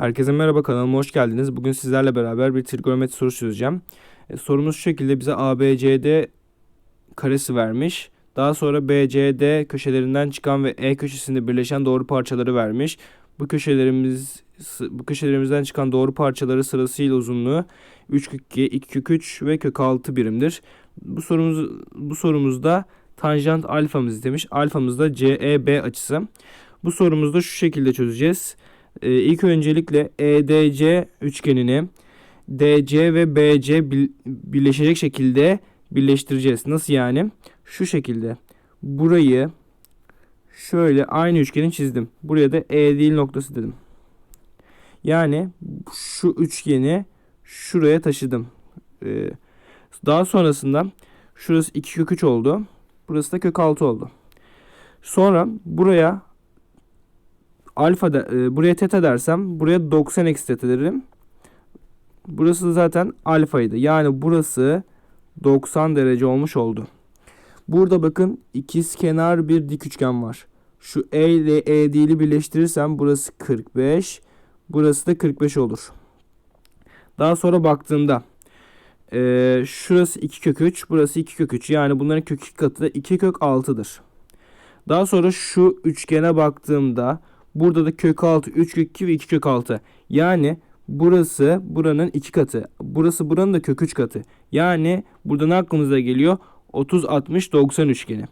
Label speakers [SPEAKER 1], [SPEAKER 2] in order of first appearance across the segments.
[SPEAKER 1] Herkese merhaba kanalıma hoş geldiniz. Bugün sizlerle beraber bir trigonometri sorusu çözeceğim. E, sorumuz şu şekilde bize ABCD karesi vermiş. Daha sonra BCD köşelerinden çıkan ve E köşesinde birleşen doğru parçaları vermiş. Bu köşelerimiz bu köşelerimizden çıkan doğru parçaları sırasıyla uzunluğu 3 kök 2, 2 kök 3 ve kök 6 birimdir. Bu sorumuz bu sorumuzda tanjant alfamız istemiş. Alfamız da CEB açısı. Bu sorumuzda şu şekilde çözeceğiz. Ee, ilk öncelikle EDC üçgenini DC ve BC birleşecek şekilde birleştireceğiz. Nasıl yani? Şu şekilde. Burayı şöyle aynı üçgeni çizdim. Buraya da E değil noktası dedim. Yani şu üçgeni şuraya taşıdım. Ee, daha sonrasında şurası 2 kök 3 oldu. Burası da kök 6 oldu. Sonra buraya alfa da, e, buraya teta dersem buraya 90 eksi teta derim. Burası zaten alfaydı. Yani burası 90 derece olmuş oldu. Burada bakın ikiz kenar bir dik üçgen var. Şu E ile E değili birleştirirsem burası 45. Burası da 45 olur. Daha sonra baktığımda e, şurası 2 kök 3. Burası 2 kök 3. Yani bunların kök 2 katı da 2 kök 6'dır. Daha sonra şu üçgene baktığımda Burada da kök 6, 3 kök 2 ve 2 kök 6. Yani burası buranın 2 katı. Burası buranın da kök 3 katı. Yani burada ne aklımıza geliyor? 30, 60, 90 üçgeni.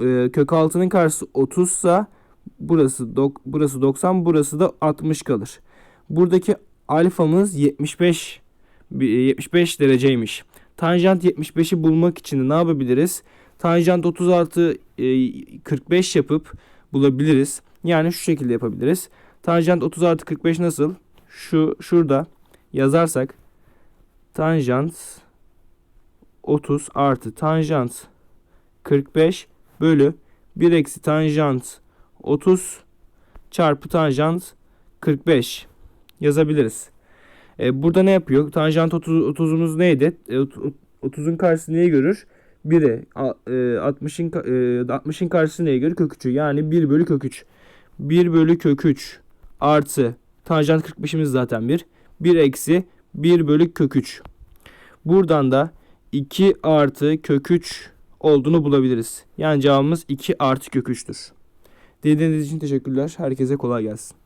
[SPEAKER 1] Ee, kök 6'nın karşısı 30 sa burası, dok- burası 90, burası da 60 kalır. Buradaki alfamız 75 bir- 75 dereceymiş. Tanjant 75'i bulmak için ne yapabiliriz? Tanjant 30 artı e, 45 yapıp bulabiliriz. Yani şu şekilde yapabiliriz. Tanjant 30 artı 45 nasıl? Şu şurada yazarsak tanjant 30 artı tanjant 45 bölü 1 eksi tanjant 30 çarpı tanjant 45 yazabiliriz. E, burada ne yapıyor? Tanjant 30, 30'umuz neydi? E, 30'un karşısı neyi görür? 1'e 60'ın 60'ın karşısı neye göre? Kök 3'ü. Yani 1 bölü kök 3. 1 bölü kök 3 artı tanjant 45'imiz zaten 1. 1 eksi 1 bölü kök 3. Buradan da 2 artı kök 3 olduğunu bulabiliriz. Yani cevabımız 2 artı kök 3'tür. Dinlediğiniz için teşekkürler. Herkese kolay gelsin.